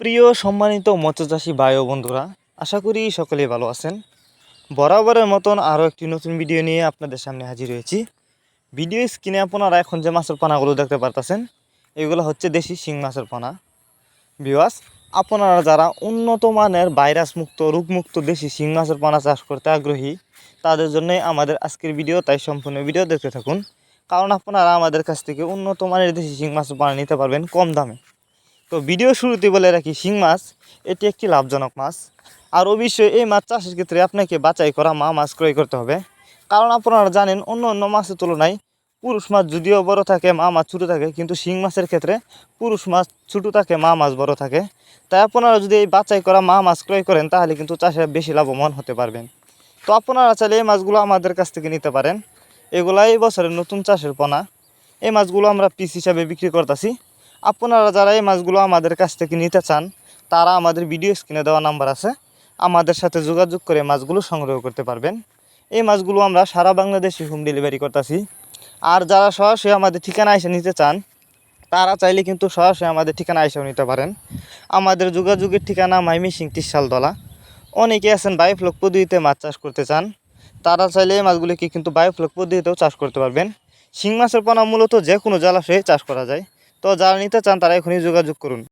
প্রিয় সম্মানিত মৎস্যচাষী ভাই ও বন্ধুরা, আশা করি সকলেই ভালো আছেন। বরাবরের মতন আরও একটি নতুন ভিডিও নিয়ে আপনাদের সামনে হাজির হয়েছি। ভিডিও স্ক্রিনে আপনারা এখন যে মাছের পানাগুলো দেখতে পারতেছেন, এগুলো হচ্ছে দেশি শিং মাছের পানা। বিওয়াস আপনারা যারা উন্নত মানের ভাইরাস মুক্ত রোগমুক্ত দেশি শিং মাছের পানা চাষ করতে আগ্রহী, তাদের জন্যই আমাদের আজকের ভিডিও, তাই সম্পূর্ণ ভিডিও দেখতে থাকুন। কারণ আপনারা আমাদের কাছ থেকে উন্নত মানের দেশি শিং মাছের পানা নিতে পারবেন কম দামে। তো ভিডিও শুরুতে বলে রাখি, শিং মাছ, এটি একটি লাভজনক মাছ। আর অবশ্যই এই মাছ চাষের ক্ষেত্রে আপনাকে বাছাই করা মা মাছ ক্রয় করতে হবে। কারণ আপনারা জানেন, অন্য অন্য মাছের তুলনায় পুরুষ মাছ যদিও বড় থাকে, মা মাছ ছোটো থাকে, কিন্তু শিং মাছের ক্ষেত্রে পুরুষ মাছ ছোটো থাকে, মা মাছ বড় থাকে। তাই আপনারা যদি এই বাছাই করা মা মাছ ক্রয় করেন, তাহলে কিন্তু চাষে বেশি লাভবান হতে পারবেন। তো আপনারা চাইলে এই মাছগুলো আমাদের কাছ থেকে নিতে পারেন। এগুলো এই বছরের নতুন চাষের পোনা। এই মাছগুলো আমরা পিস হিসাবে বিক্রি করতেছি। আপনারা যারা এই মাছগুলো আমাদের কাছ থেকে নিতে চান, তারা আমাদের ভিডিও স্ক্রিনে দেওয়া নাম্বার আছে। আমাদের সাথে যোগাযোগ করে মাছগুলো সংগ্রহ করতে পারবেন। এই মাছগুলো আমরা সারা বাংলাদেশে হোম ডেলিভারি করতেছি। আর যারা সরাসরি আমাদের ঠিকানা এসে নিতে চান, তারা চাইলে কিন্তু সরাসরি আমাদের ঠিকানা এসেও নিতে পারেন। আমাদের যোগাযোগের ঠিকানা মাইমিসিং তিরশালতলা অনেকে আছেন বায়োফ্লক পদ্ধতিতে মাছ চাষ করতে চান। তারা চাইলে এই মাছগুলিকে কিন্তু বায়োফ্লক পদ্ধতিতেও চাষ করতে পারবেন। শিং মাছের পোনা মূলত যে কোনো জলাশয়ে চাষ করা যায়। তো যারা নিতে চান তারা এখনই যোগাযোগ করুন।